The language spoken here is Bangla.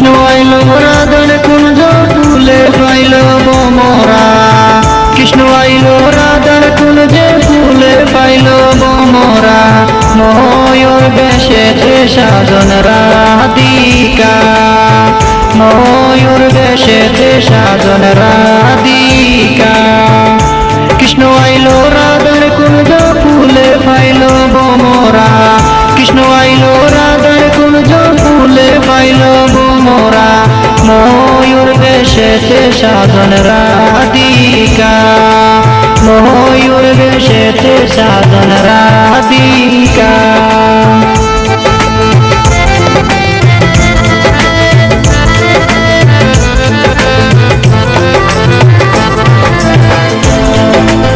আইলো, রাধার কুঞ্জ ফুলে পাইল বোমরা। কৃষ্ণ আইলো, রাধার কুঞ্জে ফুলে পাইল বোমরা। ময়ূর বেশেতে সাজন রাধিকা। ময়ূর বেশেতে সাজন রাধিকা। কৃষ্ণ আইলো, রাধার ময়ূর বেশেতে সাধন রাধিকা